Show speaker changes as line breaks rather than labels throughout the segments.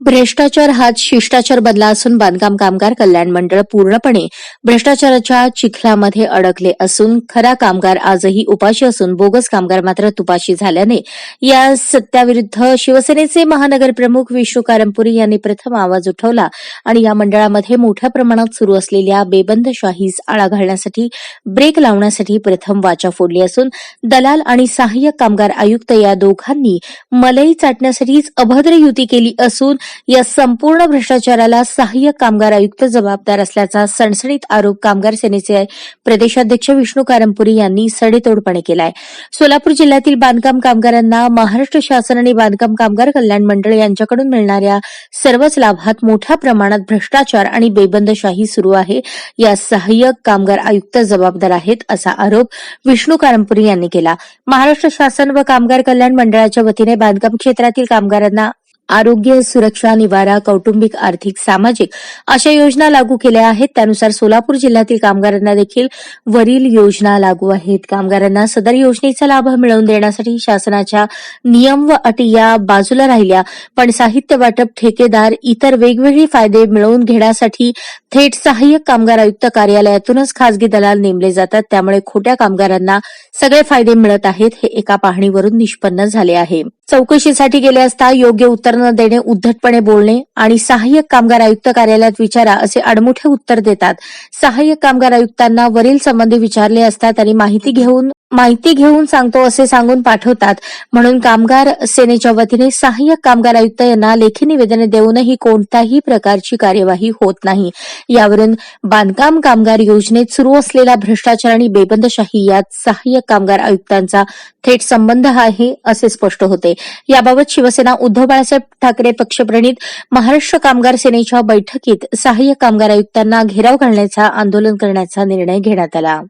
भ्रष्टाचार हाच शिष्टाचार बनला असून बांधकाम कामगार कल्याण मंडळ पूर्णपणे भ्रष्टाचाराच्या चिखलामध्ये अडकले असून खरा कामगार आजही उपाशी असून बोगस कामगार मात्र तुपाशी झाल्याने या सत्याविरुद्ध शिवसेनेचे महानगर प्रमुख विष्णू कारंपुरी यांनी प्रथम आवाज उठवला आणि या मंडळामध्ये मोठ्या प्रमाणात सुरू असलेल्या बेबंदशाहीस आळा घालण्यासाठी ब्रेक लावण्यासाठी प्रथम वाचा फोडली असून दलाल आणि सहाय्यक कामगार आयुक्त या दोघांनी मलई चाटण्यासाठीच अभद्र युती केली असून या संपूर्ण भ्रष्टाचाराला सहाय्यक कामगार आयुक्त जबाबदार असल्याचा सणसणीत आरोप कामगार सेनेचे प्रदेशाध्यक्ष विष्णू कारंपुरी यांनी सडेतोडपणे केलाय. सोलापूर जिल्ह्यातील बांधकाम कामगारांना महाराष्ट्र शासन आणि बांधकाम कामगार कल्याण मंडळ यांच्याकडून मिळणाऱ्या सर्वच लाभात मोठ्या प्रमाणात भ्रष्टाचार आणि बेबंदशाही सुरू आहे. या सहाय्यक कामगार आयुक्त जबाबदार आहेत असा आरोप विष्णू कारंपुरी यांनी केला. महाराष्ट्र शासन व कामगार कल्याण मंडळाच्या वतीने बांधकाम क्षेत्रातील कामगारांना आरोग्य सुरक्षा निवारा कौटुंबिक आर्थिक सामाजिक अशा योजना लागू केल्या आहेत. त्यानुसार सोलापूर जिल्ह्यातील कामगारांना देखील वरील योजना लागू आहेत. कामगारांना सदर योजनेचा लाभ मिळवून देण्यासाठी शासनाच्या नियम व अटी या बाजूला राहिल्या. पण साहित्य वाटप ठेकेदार इतर वेगवेगळे फायदे मिळवून घेण्यासाठी थेट सहाय्यक कामगार आयुक्त कार्यालयातूनच खासगी दलाल नेमले जातात. त्यामुळे खोट्या कामगारांना सगळे फायदे मिळत आहेत हे एका पाहणीवरून निष्पन्न झाले आहे. चौकशीसाठी गेले असता योग्य उत्तर न देणे उद्धटपणे बोलणे आणि सहाय्यक कामगार आयुक्त कार्यालयात विचारा असे अडमुठे उत्तर देतात. सहाय्यक कामगार आयुक्तांना वरील संबंधी विचारले असता त्यांनी माहिती घेऊन माहिती घेऊन सांगतो असे सांगून पाठवतात. म्हणून कामगार सेनेच्या वतीने सहाय्यक कामगार आयुक्त यांना लेखी निवेदने देऊनही कोणत्याही प्रकारची कार्यवाही होत नाही. यावरून बांधकाम कामगार योजनेत सुरू असलेला भ्रष्टाचार आणि बेबंदशाही यात सहाय्यक कामगार आयुक्तांचा थेट संबंध आहे असे स्पष्ट होते. याबाबत शिवसेना उद्धव बाळासाहेब ठाकरे पक्षप्रणित महाराष्ट्र कामगार सेनेच्या बैठकीत सहाय्यक कामगार आयुक्तांना घेराव घालण्याचा आंदोलन करण्याचा निर्णय घेण्यात आला.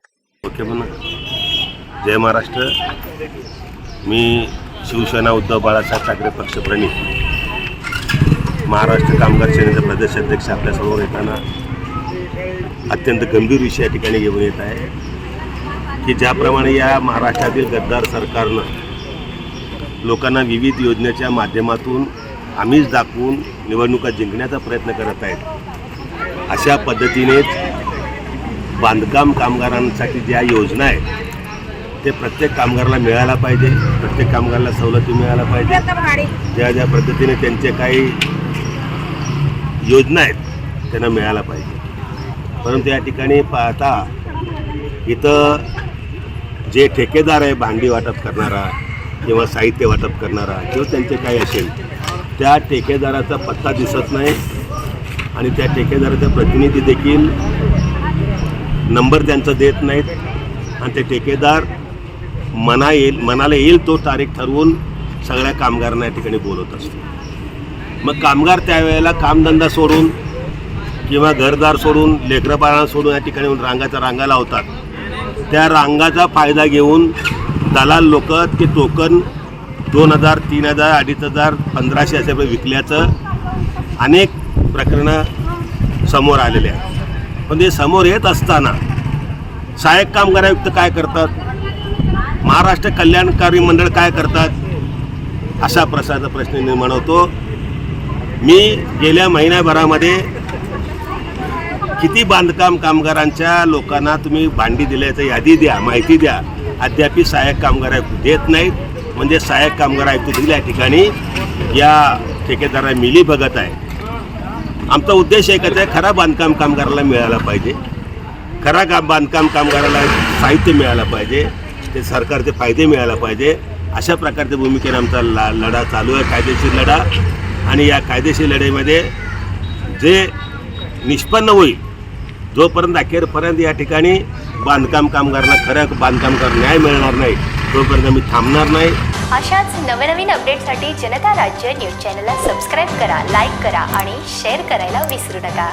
जय महाराष्ट्र. मी शिवसेना उद्धव बाळासाहेब ठाकरे पक्षप्रणित महाराष्ट्र कामगार सेनेचा प्रदेशाध्यक्ष आपल्यासमोर येताना अत्यंत गंभीर विषय या ठिकाणी घेऊन येत आहे. की ज्याप्रमाणे या महाराष्ट्रातील गद्दार सरकारनं लोकांना विविध योजनेच्या माध्यमातून आम्हीच दाखवून निवडणुका जिंकण्याचा प्रयत्न करत आहेत. अशा पद्धतीनेच बांधकाम कामगारांसाठी ज्या योजना आहेत ते प्रत्येक कामगाराला मिळायला पाहिजे प्रत्येक कामगाराला सवलती मिळायला पाहिजे. ज्या ज्या पद्धतीने त्यांचे काही योजना आहेत त्यांना मिळायला पाहिजे. परंतु या ठिकाणी पाहता इथं जे ठेकेदार आहे भांडी वाटप करणारा किंवा साहित्य वाटप करणारा किंवा त्यांचे काही असेल त्या ठेकेदाराचा पत्ता दिसत नाही आणि त्या ठेकेदाराचा प्रतिनिधी देखील नंबर त्यांचा देत नाहीत. आणि ते ठेकेदार मना येईल मनाला येईल तो तारीख ठरवून सगळ्या कामगारांना या ठिकाणी बोलवत असतो. मग कामगार त्यावेळेला कामधंदा सोडून किंवा घरदार सोडून लेकरंबाळांना सोडून या ठिकाणी येऊन रांगा लावतात. त्या रांगाचा फायदा घेऊन दलाल लोक ते टोकन दोन हजार तीन हजार अडीच हजार पंधराशे असे विकल्याचं अनेक प्रकरणं समोर आलेले आहेत. पण ते समोर येत असताना सहाय्यक कामगार आयुक्त काय करतात? महाराष्ट्र कल्याणकारी मंडळ काय करतात? अशा प्रकारचा प्रश्न निर्माण होतो. मी गेल्या महिन्याभरामध्ये किती बांधकाम कामगारांच्या लोकांना तुम्ही भांडी दिल्याचं यादी द्या माहिती द्या. अद्याप सहाय्यक कामगार आयुक्त देत नाहीत. म्हणजे सहाय्यक कामगार आयुक्त देखील या ठिकाणी. या ठेकेदाराला मिली बघत आहे. आमचा उद्देश एकच आहे खरा बांधकाम कामगाराला मिळाला पाहिजे. खरा काम बांधकाम कामगाराला साहित्य मिळायला पाहिजे. ते सरकारचे फायदे मिळायला पाहिजे. अशा प्रकारच्या भूमिकेने आमचा ला लढा चालू आहे. कायदेशीर लढा. आणि या कायदेशीर लढाईमध्ये जे निष्पन्न होईल जोपर्यंत अखेरपर्यंत या ठिकाणी बांधकाम कामगारांना खरं बांधकामकार न्याय मिळणार नाही तोपर्यंत मी थांबणार नाही.
अशाच नवनवीन अपडेटसाठी जनता राज्य न्यूज चॅनलला सबस्क्राईब करा लाईक करा आणि शेअर करायला विसरू नका.